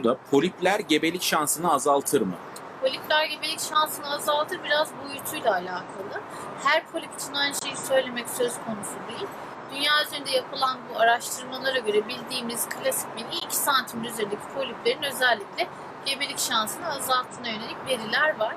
sorusu da polipler gebelik şansını azaltır mı? Polipler gebelik şansını azaltır biraz boyutuyla alakalı. Her polip için aynı şeyi söylemek söz konusu değil. Dünya üzerinde yapılan bu araştırmalara göre bildiğimiz klasik bilgi 2 santim üzerindeki poliplerin özellikle gebelik şansını azalttığına yönelik veriler var.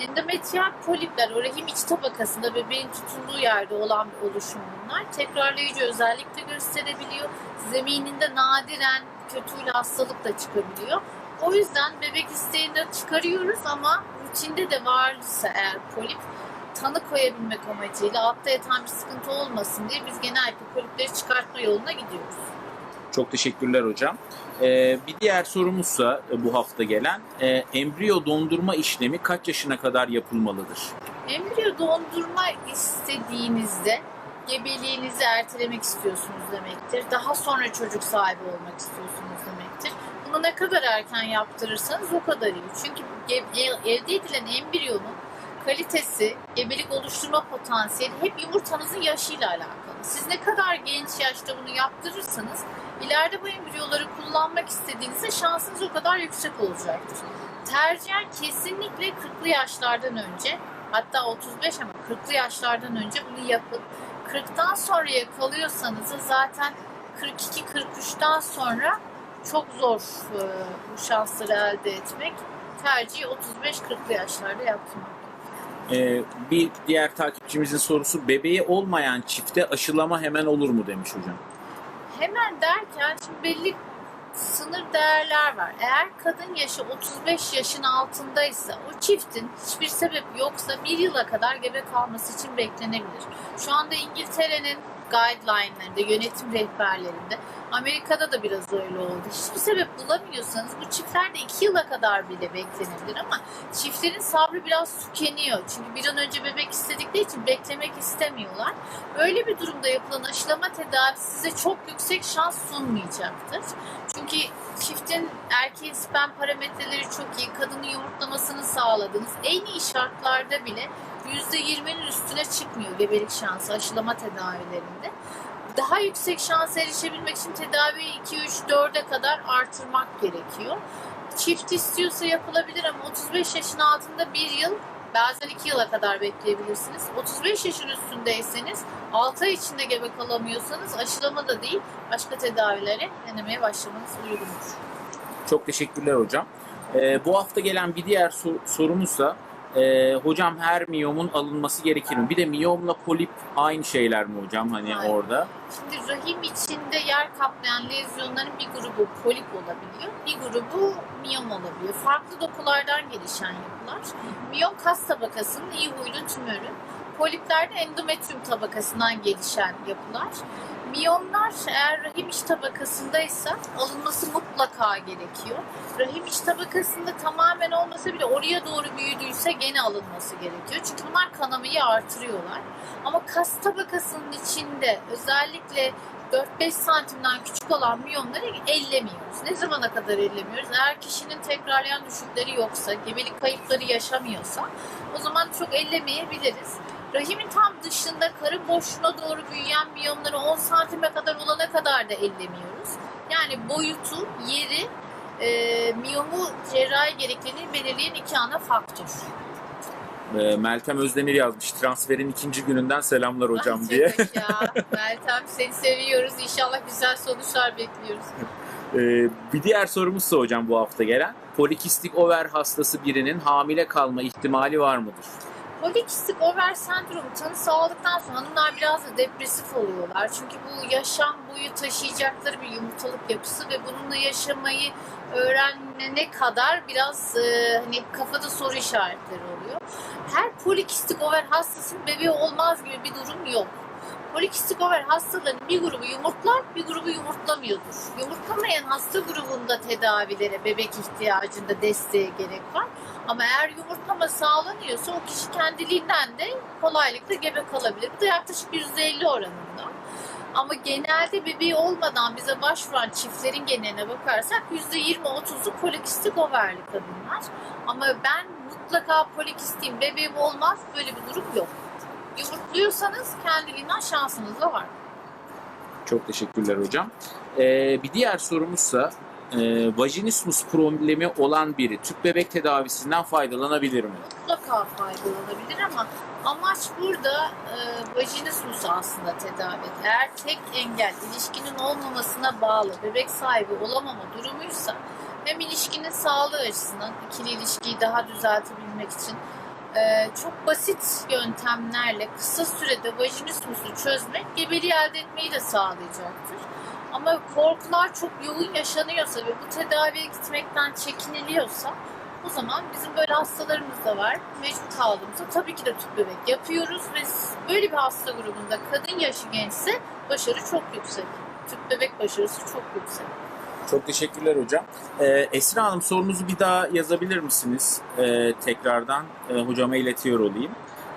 Endometriyal polipler o rahim iç tabakasında bebeğin tutunduğu yerde olan bir oluşum bunlar. Tekrarlayıcı özellik de gösterebiliyor. Zemininde nadiren kötü huylu hastalık da çıkabiliyor. O yüzden bebek isteğinde çıkarıyoruz ama rutinde de varsa eğer polip tanı koyabilmek amacıyla altta yatan bir sıkıntı olmasın diye biz genellikle polipleri çıkartma yoluna gidiyoruz. Çok teşekkürler hocam. Ee, bir diğer sorumuzsa e, bu hafta gelen e, embriyo dondurma işlemi kaç yaşına kadar yapılmalıdır? Embriyo dondurma istediğinizde gebeliğinizi ertelemek istiyorsunuz demektir. Daha sonra çocuk sahibi olmak istiyorsunuz demektir. Bunu ne kadar erken yaptırırsanız o kadar iyi. Çünkü elde edilen embriyonun kalitesi, gebelik oluşturma potansiyeli hep yumurtanızın yaşıyla alakalı. Siz ne kadar genç yaşta bunu yaptırırsanız ileride bu embriyoları kullanmak istediğinizde şansınız o kadar yüksek olacaktır. Tercihen kesinlikle 40'lı yaşlardan önce hatta 35 ama 40'lı yaşlardan önce bunu yapın. 40'tan sonraya kalıyorsanız zaten 42-43'ten sonra çok zor e, bu şansları elde etmek. Tercih 35-40'lı yaşlarda yaptırmak. Ee, bir diğer takipçimizin sorusu bebeği olmayan çifte aşılama hemen olur mu demiş hocam. Hemen derken şimdi belli sınır değerler var. Eğer kadın yaşı 35 yaşın altındaysa o çiftin hiçbir sebep yoksa bir yıla kadar gebe kalması için beklenebilir. Şu anda İngiltere'nin guideline'larında, yönetim rehberlerinde Amerika'da da biraz öyle oldu. Hiçbir sebep bulamıyorsanız bu çiftlerde iki yıla kadar bile beklenebilir ama çiftlerin sabrı biraz tükeniyor. Çünkü bir an önce bebek istedikleri için beklemek istemiyorlar. Böyle bir durumda yapılan aşılama tedavisi size çok yüksek şans sunmayacaktır. Çünkü çiftin erkeğin sperm parametreleri çok iyi, kadının yumurtlamasını sağladınız. En iyi şartlarda bile %20'nin üstüne çıkmıyor gebelik şansı aşılama tedavilerinde. Daha yüksek şansa erişebilmek için tedaviyi 2, 3, 4'e kadar artırmak gerekiyor. Çift istiyorsa yapılabilir ama 35 yaşın altında bir yıl bazen 2 yıla kadar bekleyebilirsiniz. 35 yaşın üstündeyseniz 6 ay içinde gebe kalamıyorsanız aşılama da değil başka tedavilere denemeye başlamanız uygundur. Çok teşekkürler hocam. Ee, bu hafta gelen bir diğer sor- sorumuzsa e, hocam her miyomun alınması gerekir mi? Bir de miyomla polip aynı şeyler mi hocam hani Hayır. orada? Şimdi rahim içinde yer kaplayan lezyonların bir grubu polip olabiliyor, bir grubu miyom olabiliyor. Farklı dokulardan gelişen yapılar. Miyom kas tabakasının iyi huylu tümörü. Polipler de endometrium tabakasından gelişen yapılar. Miyomlar eğer rahim iç tabakasındaysa alınması mutlaka gerekiyor. Rahim iç tabakasında tamamen olmasa bile oraya doğru büyüdüyse gene alınması gerekiyor. Çünkü bunlar kanamayı artırıyorlar. Ama kas tabakasının içinde özellikle 4-5 santimden küçük olan miyomları ellemiyoruz. Ne zamana kadar ellemiyoruz? Eğer kişinin tekrarlayan düşükleri yoksa, gebelik kayıpları yaşamıyorsa o zaman çok ellemeyebiliriz. Rahimin tam dışında karın boşluğuna doğru büyüyen miyomları 10 santime kadar olana kadar da ellemiyoruz. Yani boyutu, yeri, e, miyomu cerrahi gerekliliğini belirleyen iki ana faktör. Ee, Meltem Özdemir yazmış transferin ikinci gününden selamlar hocam Ay, diye. ya. Meltem seni seviyoruz. İnşallah güzel sonuçlar bekliyoruz. Ee, bir diğer sorumuzsa hocam bu hafta gelen polikistik over hastası birinin hamile kalma ihtimali var mıdır? Polikistik over sendromu tanısı aldıktan sonra hanımlar biraz da depresif oluyorlar. Çünkü bu yaşam boyu taşıyacakları bir yumurtalık yapısı ve bununla yaşamayı öğrenene kadar biraz e, hani kafada soru işaretleri oluyor. Her polikistik over hastasının bebeği olmaz gibi bir durum yok. Polikistik over hastaların bir grubu yumurtlar, bir grubu yumurtlamıyordur. Yumurtlamayan hasta grubunda tedavilere, bebek ihtiyacında desteğe gerek var. Ama eğer yumurtlama sağlanıyorsa o kişi kendiliğinden de kolaylıkla gebe kalabilir. Bu da yaklaşık %50 oranında. Ama genelde bebeği olmadan bize başvuran çiftlerin geneline bakarsak %20-30'u polikistik overli kadınlar. Ama ben mutlaka polikistiyim, bebeğim olmaz böyle bir durum yok. Yumurtluyorsanız kendiliğinden şansınız da var. Çok teşekkürler hocam. Ee, bir diğer sorumuzsa e, vajinismus problemi olan biri tüp bebek tedavisinden faydalanabilir mi? mutlaka faydalanabilir ama amaç burada e, vajinismusu aslında tedavi. Eğer tek engel ilişkinin olmamasına bağlı bebek sahibi olamama durumuysa hem ilişkinin sağlığı açısından ikili ilişkiyi daha düzeltebilmek için e, çok basit yöntemlerle kısa sürede vajinismusu çözmek gebeliği elde etmeyi de sağlayacaktır. Ama korkular çok yoğun yaşanıyorsa ve bu tedaviye gitmekten çekiniliyorsa o zaman bizim böyle hastalarımız da var. Mecbur kaldığımızda tabii ki de tüp bebek yapıyoruz ve böyle bir hasta grubunda kadın yaşı gençse başarı çok yüksek. Tüp bebek başarısı çok yüksek. Çok teşekkürler hocam. Ee, Esra Hanım sorunuzu bir daha yazabilir misiniz? Ee, tekrardan e, hocama iletiyor olayım.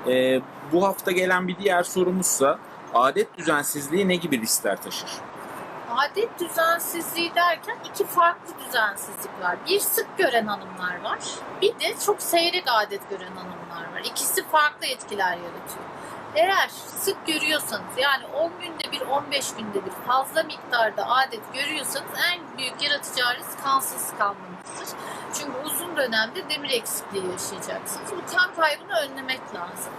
Ee, bu hafta gelen bir diğer sorumuzsa adet düzensizliği ne gibi riskler taşır? Adet düzensizliği derken iki farklı düzensizlik var. Bir sık gören hanımlar var. Bir de çok seyrek adet gören hanımlar var. İkisi farklı etkiler yaratıyor. Eğer sık görüyorsanız yani 10 günde bir 15 günde bir fazla miktarda adet görüyorsanız en büyük yaratacağı risk kansız kalmanızdır. Çünkü uzun dönemde demir eksikliği yaşayacaksınız. Bu kan kaybını önlemek lazım.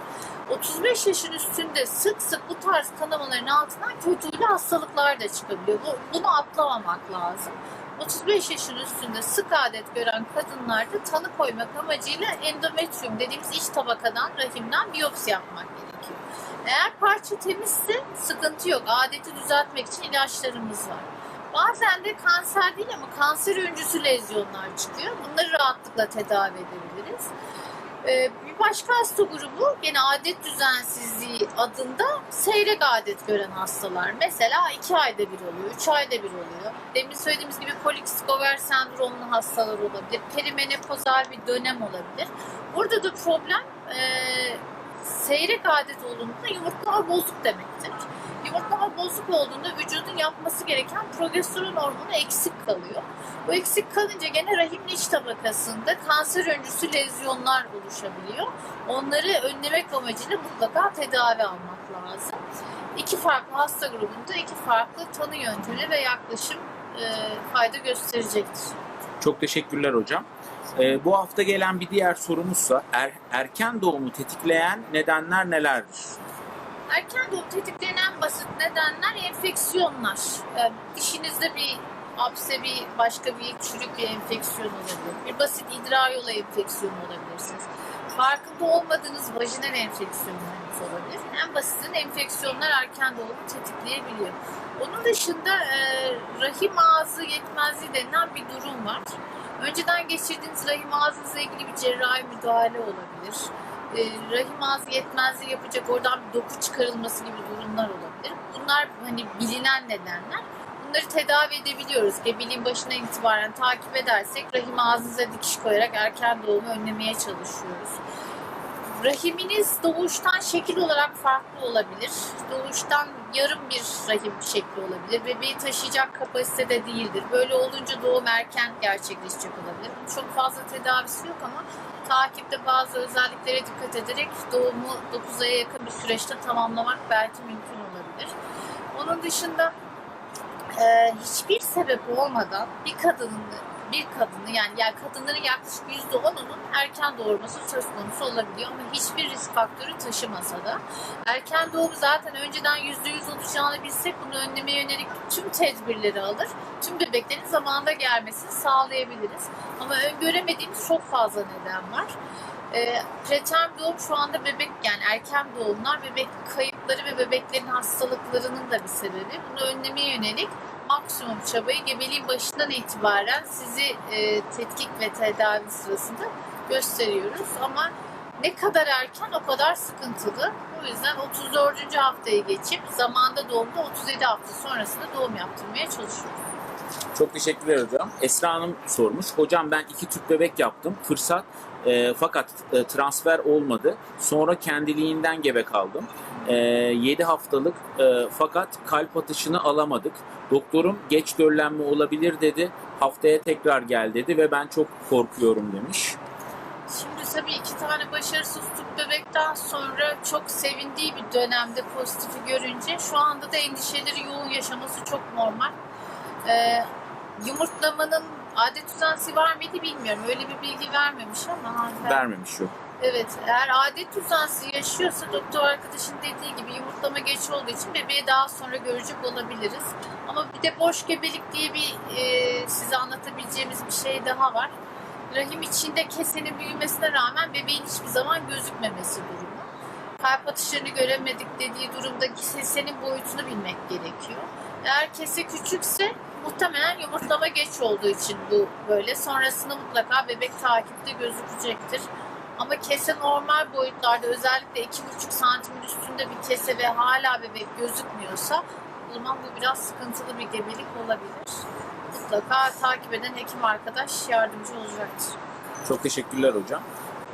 35 yaşın üstünde sık sık bu tarz kanamaların altından kötü huylu hastalıklar da çıkabiliyor. Bu, bunu atlamamak lazım. 35 yaşın üstünde sık adet gören kadınlarda tanı koymak amacıyla endometrium dediğimiz iç tabakadan, rahimden biyopsi yapmak gerekiyor. Eğer parça temizse sıkıntı yok. Adeti düzeltmek için ilaçlarımız var. Bazen de kanser değil ama kanser öncüsü lezyonlar çıkıyor. Bunları rahatlıkla tedavi edebiliriz. Ee, bir başka hasta grubu gene adet düzensizliği adında seyrek adet gören hastalar. Mesela 2 ayda bir oluyor, 3 ayda bir oluyor. Demin söylediğimiz gibi polikistik over sendromlu hastalar olabilir. Perimenopozal bir dönem olabilir. Burada da problem e, seyrek adet olduğunda yumurtlama bozuk demektir. Yumurtlama bozuk olduğunda vücudun yapması gereken progesteron hormonu eksik kalıyor. Bu eksik kalınca gene rahim iç tabakasında kanser öncüsü lezyonlar oluşabiliyor. Onları önlemek amacıyla mutlaka tedavi almak lazım. İki farklı hasta grubunda iki farklı tanı yöntemi ve yaklaşım e, fayda gösterecektir. Çok teşekkürler hocam. Ee, bu hafta gelen bir diğer sorumuzsa er- erken doğumu tetikleyen nedenler nelerdir? Erken doğum tetikleyen en basit nedenler enfeksiyonlar. Ee, dişinizde bir hapse bir başka bir çürük bir enfeksiyon olabilir. Bir basit idrar yolu enfeksiyonu olabilirsiniz. Farkında olmadığınız vajinal enfeksiyonlarınız olabilir. En basitinden enfeksiyonlar erken doğumu tetikleyebiliyor. Onun dışında e, rahim ağzı yetmezliği denilen bir durum var. Önceden geçirdiğiniz rahim ağzınızla ilgili bir cerrahi müdahale olabilir. E, rahim ağzı yetmezliği yapacak oradan bir doku çıkarılması gibi durumlar olabilir. Bunlar hani bilinen nedenler. Bunları tedavi edebiliyoruz. Gebeliğin başına itibaren takip edersek rahim ağzınıza dikiş koyarak erken doğumu önlemeye çalışıyoruz. Rahiminiz doğuştan şekil olarak farklı olabilir. Doğuştan yarım bir rahim şekli olabilir. Bebeği taşıyacak kapasitede değildir. Böyle olunca doğum erken gerçekleşecek olabilir. Çok fazla tedavisi yok ama takipte bazı özelliklere dikkat ederek doğumu 9 aya yakın bir süreçte tamamlamak belki mümkün olabilir. Onun dışında hiçbir sebep olmadan bir kadının bir kadını yani, yani kadınların yaklaşık %10'unun erken doğurması söz konusu olabiliyor ama hiçbir risk faktörü taşımasa da erken doğum zaten önceden %100 olacağını bilsek bunu önlemeye yönelik tüm tedbirleri alır. Tüm bebeklerin zamanında gelmesini sağlayabiliriz. Ama öngöremediğimiz çok fazla neden var. E, preterm doğum şu anda bebek yani erken doğumlar bebek kayıpları ve bebeklerin hastalıklarının da bir sebebi. Bunu önlemeye yönelik maksimum çabayı gebeliğin başından itibaren sizi e, tetkik ve tedavi sırasında gösteriyoruz. Ama ne kadar erken o kadar sıkıntılı. O yüzden 34. haftayı geçip zamanda doğumda 37 hafta sonrasında doğum yaptırmaya çalışıyoruz. Çok teşekkürler hocam. Esra Hanım sormuş. Hocam ben iki tüp bebek yaptım. Fırsat e, fakat e, transfer olmadı. Sonra kendiliğinden gebe kaldım. E, 7 haftalık e, fakat kalp atışını alamadık. Doktorum geç döllenme olabilir dedi. Haftaya tekrar gel dedi ve ben çok korkuyorum demiş. Şimdi tabii iki tane başarısız tüp bebekten sonra çok sevindiği bir dönemde pozitifi görünce şu anda da endişeleri yoğun yaşaması çok normal. Ee, yumurtlamanın adet düzensi var mıydı bilmiyorum. Öyle bir bilgi vermemiş ama hanımefendi. Vermemiş yok. Evet, eğer adet düzensi yaşıyorsa doktor arkadaşın dediği gibi yumurtlama geç olduğu için bebeği daha sonra görecek olabiliriz. Ama bir de boş gebelik diye bir e, size anlatabileceğimiz bir şey daha var. Rahim içinde kesenin büyümesine rağmen bebeğin hiçbir zaman gözükmemesi durumu. Kalp atışlarını göremedik dediği durumda kesenin boyutunu bilmek gerekiyor. Eğer kese küçükse muhtemelen yumurtlama geç olduğu için bu böyle. Sonrasında mutlaka bebek takipte gözükecektir. Ama kese normal boyutlarda özellikle 2,5 santimin üstünde bir kese ve hala bebek gözükmüyorsa o zaman bu biraz sıkıntılı bir gebelik olabilir. Mutlaka takip eden hekim arkadaş yardımcı olacaktır. Çok teşekkürler hocam.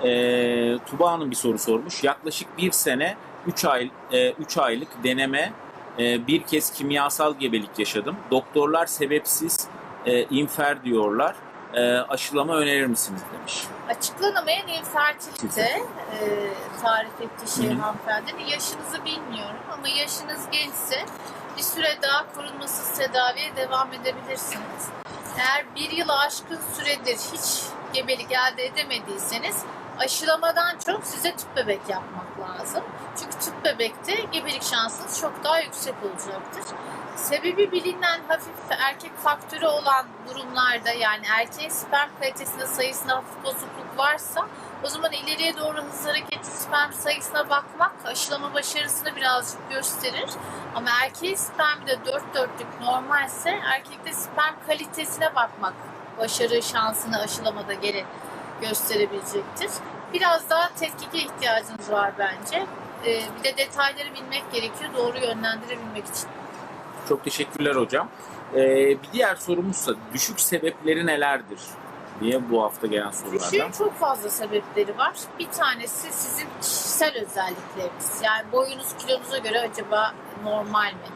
Ee, Tuba Hanım bir soru sormuş. Yaklaşık bir sene 3 ay 3 aylık deneme e, bir kez kimyasal gebelik yaşadım. Doktorlar sebepsiz e, infer diyorlar. E, aşılama önerir misiniz demiş. Açıklanamayan infertilite e, tarif ettiği şey hanımefendinin yaşınızı bilmiyorum ama yaşınız gençse bir süre daha korunmasız tedaviye devam edebilirsiniz. Eğer bir yılı aşkın süredir hiç gebelik elde edemediyseniz aşılamadan çok size tüp bebek yapmak lazım. Çünkü tüp bebekte gebelik şansınız çok daha yüksek olacaktır. Sebebi bilinen hafif erkek faktörü olan durumlarda yani erkeğin sperm kalitesinde sayısında hafif bozukluk varsa o zaman ileriye doğru hızlı hareketli sperm sayısına bakmak aşılama başarısını birazcık gösterir. Ama erkeğin spermi de dört dörtlük normalse erkekte sperm kalitesine bakmak başarı şansını aşılamada geri gösterebilecektir. Biraz daha tetkike ihtiyacınız var bence. Ee, bir de detayları bilmek gerekiyor doğru yönlendirebilmek için. Çok teşekkürler hocam. Ee, bir diğer sorumuzsa düşük sebepleri nelerdir diye bu hafta gelen sorulardan. Düşüğün çok fazla sebepleri var. Bir tanesi sizin kişisel özellikleriniz. Yani boyunuz kilonuza göre acaba normal mi?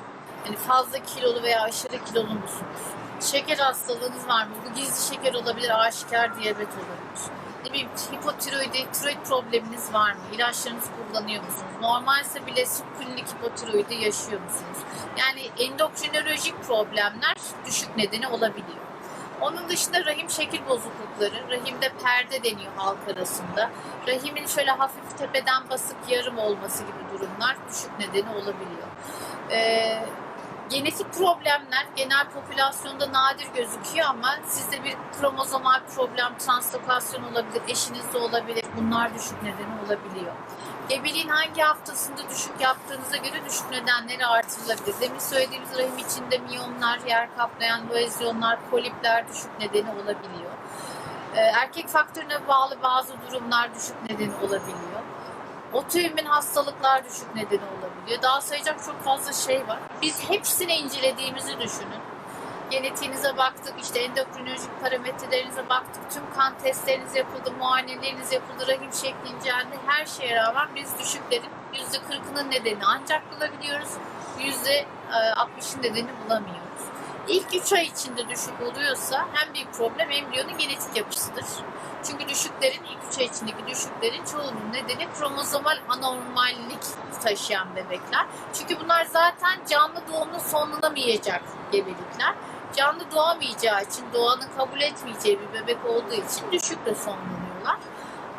Yani fazla kilolu veya aşırı kilolu musunuz? Şeker hastalığınız var mı? Bu gizli şeker olabilir, aşikar diyabet olabilir. Ne bileyim hipotiroidi, tiroid probleminiz var mı? İlaçlarınızı kullanıyor musunuz? Normalse bile subklinik hipotiroidi yaşıyor musunuz? Yani endokrinolojik problemler düşük nedeni olabiliyor. Onun dışında rahim şekil bozuklukları, rahimde perde deniyor halk arasında. Rahimin şöyle hafif tepeden basık yarım olması gibi durumlar düşük nedeni olabiliyor. Ee, genetik problemler genel popülasyonda nadir gözüküyor ama sizde bir kromozomal problem, translokasyon olabilir, eşinizde olabilir. Bunlar düşük nedeni olabiliyor. Gebeliğin hangi haftasında düşük yaptığınıza göre düşük nedenleri artırılabilir. Demin söylediğimiz rahim içinde miyomlar, yer kaplayan lezyonlar, polipler düşük nedeni olabiliyor. Ee, erkek faktörüne bağlı bazı durumlar düşük nedeni olabiliyor. Otoimmün hastalıklar düşük nedeni olabiliyor. Daha sayacak çok fazla şey var. Biz hepsini incelediğimizi düşünün. Genetiğinize baktık, işte endokrinolojik parametrelerinize baktık, tüm kan testleriniz yapıldı, muayeneleriniz yapıldı, rahim şekli inceldi. Her şeye rağmen biz düşüklerin %40'ının nedeni ancak bulabiliyoruz, %60'ın nedeni bulamıyoruz. İlk 3 ay içinde düşük oluyorsa hem bir problem embriyonun genetik yapısıdır. Çünkü düşüklerin, ilk 3 ay içindeki düşüklerin çoğunun nedeni kromozomal anormallik taşıyan bebekler. Çünkü bunlar zaten canlı doğumla sonlanamayacak gebelikler. Canlı doğamayacağı için, doğanın kabul etmeyeceği bir bebek olduğu için düşükle sonlanıyorlar.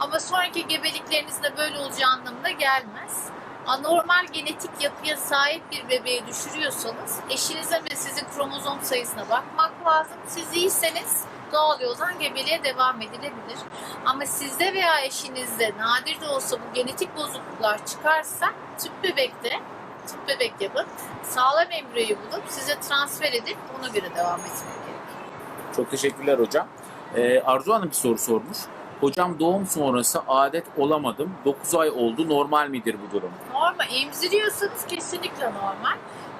Ama sonraki gebeliklerinizin de böyle olacağı anlamına gelmez. Anormal genetik yapıya sahip bir bebeği düşürüyorsanız eşinize ve sizin kromozom sayısına bakmak lazım. Siz iyiyseniz doğal yoldan gebeliğe devam edilebilir. Ama sizde veya eşinizde nadir de olsa bu genetik bozukluklar çıkarsa tüp bebekte tüp bebek yapıp sağlam embriyoyu bulup size transfer edip ona göre devam etmek gerekiyor. Çok teşekkürler hocam. Ee, Arzu Hanım bir soru sormuş. Hocam doğum sonrası adet olamadım. 9 ay oldu. Normal midir bu durum? Normal. Emziriyorsanız kesinlikle normal.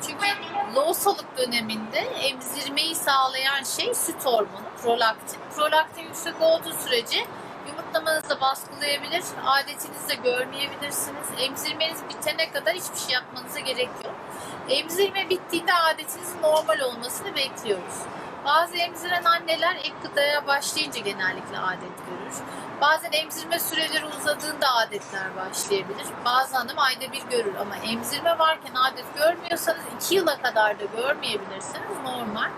Çünkü loğusalık döneminde emzirmeyi sağlayan şey süt hormonu, prolaktin. Prolaktin yüksek olduğu sürece yumurtlamanızı baskılayabilir, adetinizde görmeyebilirsiniz. Emzirmeniz bitene kadar hiçbir şey yapmanıza gerek yok. Emzirme bittiğinde adetinizin normal olmasını bekliyoruz. Bazı emziren anneler ek gıdaya başlayınca genellikle adet görür. Bazen emzirme süreleri uzadığında adetler başlayabilir. Bazı hanım ayda bir görür ama emzirme varken adet görmüyorsanız 2 yıla kadar da görmeyebilirsiniz normal.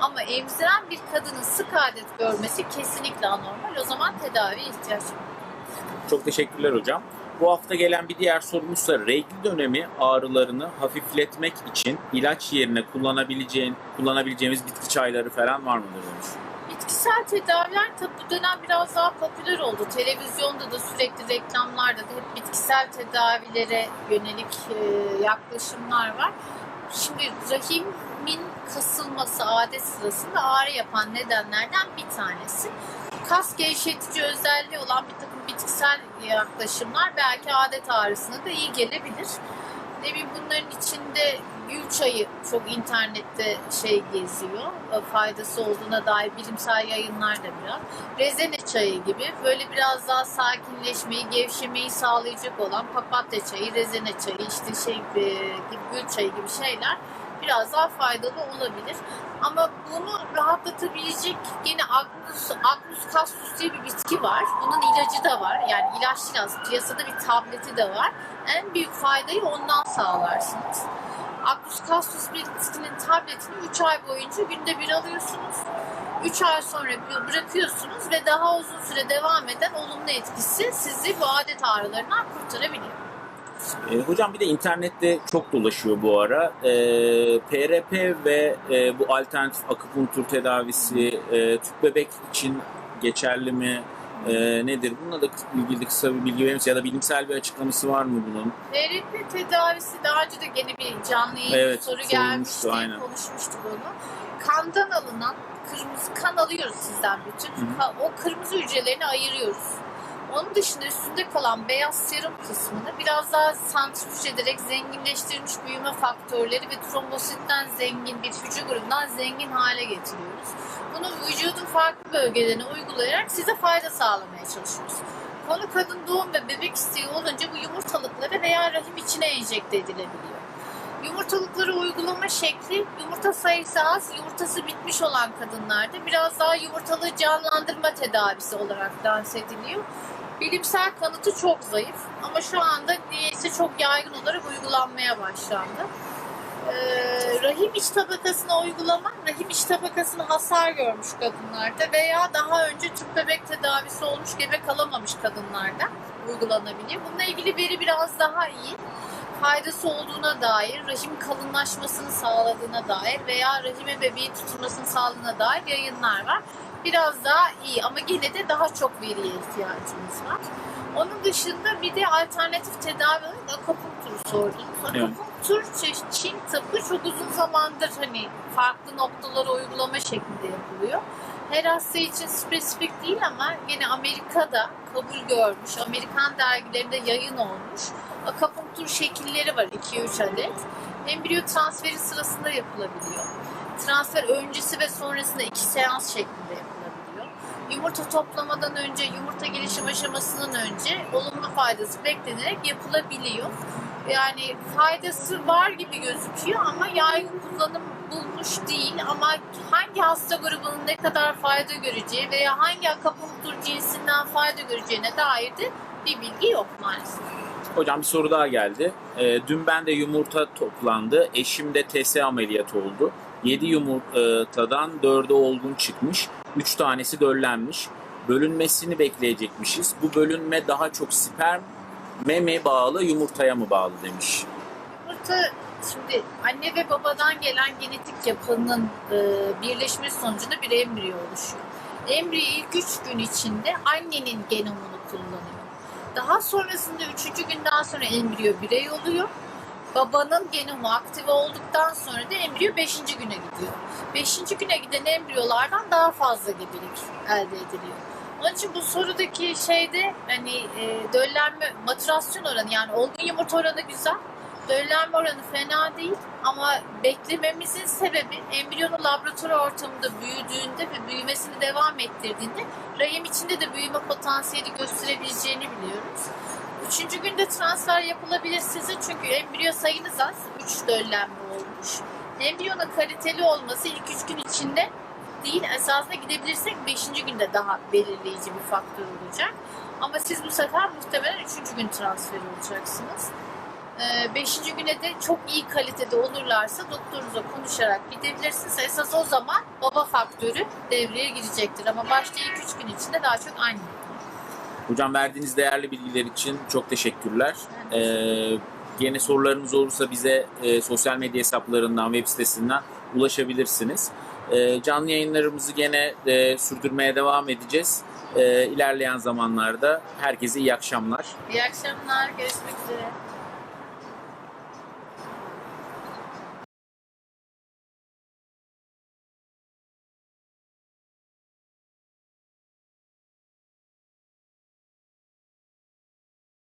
Ama emziren bir kadının sık adet görmesi kesinlikle anormal. O zaman tedaviye ihtiyaç var. Çok teşekkürler hocam. Bu hafta gelen bir diğer sorumuzsa regl dönemi ağrılarını hafifletmek için ilaç yerine kullanabileceğin, kullanabileceğimiz bitki çayları falan var mıdır demiş. Bitkisel tedaviler tabi bu dönem biraz daha popüler oldu. Televizyonda da sürekli reklamlarda da hep bitkisel tedavilere yönelik e, yaklaşımlar var. Şimdi rahimin kasılması adet sırasında ağrı yapan nedenlerden bir tanesi. Kas gevşetici özelliği olan bir takım bitkisel yaklaşımlar belki adet ağrısına da iyi gelebilir. Ne bileyim bunların içinde gül çayı çok internette şey geziyor. e, Faydası olduğuna dair bilimsel yayınlar da biraz. Rezene çayı gibi böyle biraz daha sakinleşmeyi, gevşemeyi sağlayacak olan papatya çayı, rezene çayı, işte şey e, gül çayı gibi şeyler biraz daha faydalı olabilir. Ama bunu rahatlatabilecek yine Agnus, Agnus castus diye bir bitki var. Bunun ilacı da var. Yani ilaç değil aslında. Piyasada bir tableti de var. En büyük faydayı ondan sağlarsınız. Agnus castus bitkisinin tabletini 3 ay boyunca günde bir alıyorsunuz. 3 ay sonra bırakıyorsunuz ve daha uzun süre devam eden olumlu etkisi sizi bu adet ağrılarından kurtarabiliyor. E, hocam bir de internette çok dolaşıyor bu ara. E, PRP ve e, bu alternatif akupunktur tedavisi e, tüp bebek için geçerli mi? E, nedir? Bununla da ilgili kısa bir bilgi verir misin? Ya da bilimsel bir açıklaması var mı bunun? PRP tedavisi daha önce de gene bir canlı yayın Evet, soru gelmişti. aynen. Konuşmuştuk onu. Kandan alınan kırmızı kan alıyoruz sizden bütün. Hı hı. O kırmızı hücrelerini ayırıyoruz. Onun dışında üstünde kalan beyaz serum kısmını biraz daha santrifüj ederek zenginleştirilmiş büyüme faktörleri ve trombositten zengin bir hücre grubundan zengin hale getiriyoruz. Bunu vücudun farklı bölgelerine uygulayarak size fayda sağlamaya çalışıyoruz. Konu kadın doğum ve bebek isteği olunca bu yumurtalıklara veya rahim içine enjekte edilebiliyor. Yumurtalıkları uygulama şekli yumurta sayısı az, yumurtası bitmiş olan kadınlarda biraz daha yumurtalığı canlandırma tedavisi olarak dans ediliyor. Bilimsel kanıtı çok zayıf ama şu anda niyeyse çok yaygın olarak uygulanmaya başlandı. Ee, rahim iç tabakasına uygulama, rahim iç tabakasına hasar görmüş kadınlarda veya daha önce tüp bebek tedavisi olmuş gebe kalamamış kadınlarda uygulanabiliyor. Bununla ilgili veri biraz daha iyi. Faydası olduğuna dair, rahim kalınlaşmasını sağladığına dair veya rahime bebeğin tutulmasını sağladığına dair yayınlar var. Biraz daha iyi ama yine de daha çok veriye ihtiyacımız var. Onun dışında bir de alternatif tedavi olarak akupunkturu sordunuz. Evet. Akupunktur Ç- Çin tıbbı çok uzun zamandır hani farklı noktalara uygulama şeklinde yapılıyor. Her hasta için spesifik değil ama yine Amerika'da kabul görmüş, Amerikan dergilerinde yayın olmuş. Akupunktur şekilleri var 2-3 adet. Embriyo transferi sırasında yapılabiliyor. Transfer öncesi ve sonrasında iki seans şeklinde yapılabiliyor. Yumurta toplamadan önce, yumurta gelişim aşamasından önce olumlu faydası beklenerek yapılabiliyor. Yani faydası var gibi gözüküyor ama yaygın kullanım bulmuş değil ama hangi hasta grubunun ne kadar fayda göreceği veya hangi akupunktur cinsinden fayda göreceğine dair de bir bilgi yok maalesef. Hocam bir soru daha geldi. E, dün ben de yumurta toplandı. Eşim de TS ameliyatı oldu. 7 yumurtadan 4'ü olgun çıkmış. 3 tanesi döllenmiş. Bölünmesini bekleyecekmişiz. Bu bölünme daha çok sperme mi bağlı, yumurtaya mı bağlı demiş. Yumurta şimdi anne ve babadan gelen genetik yapının e, birleşmesi sonucunda bir embriyo oluşuyor. Embriyo ilk 3 gün içinde annenin genomunu kullanıyor. Daha sonrasında 3. günden sonra embriyo birey oluyor. Babanın genomu aktive olduktan sonra da embriyo 5. güne gidiyor. 5. güne giden embriyolardan daha fazla gebelik elde ediliyor. Onun için bu sorudaki şeyde hani e, döllenme, maturasyon oranı yani olgun yumurta oranı güzel. Döllenme oranı fena değil ama beklememizin sebebi embriyonun laboratuvar ortamında büyüdüğünde ve büyümesini devam ettirdiğinde rahim içinde de büyüme potansiyeli gösterebileceğini biliyoruz. Üçüncü günde transfer yapılabilir size çünkü embriyo sayınız az. Üç döllenme olmuş. Embriyonun kaliteli olması ilk üç gün içinde değil. Esasında gidebilirsek 5. günde daha belirleyici bir faktör olacak. Ama siz bu sefer muhtemelen 3. gün transfer olacaksınız. 5. güne de çok iyi kalitede olurlarsa doktorunuzla konuşarak gidebilirsiniz. Esas o zaman baba faktörü devreye girecektir. Ama başta ilk 3 gün içinde daha çok aynı. Hocam verdiğiniz değerli bilgiler için çok teşekkürler. Ee, yeni sorularınız olursa bize e, sosyal medya hesaplarından, web sitesinden ulaşabilirsiniz. Ee, canlı yayınlarımızı gene e, sürdürmeye devam edeceğiz. Ee, ilerleyen zamanlarda herkese iyi akşamlar. İyi akşamlar. Görüşmek üzere.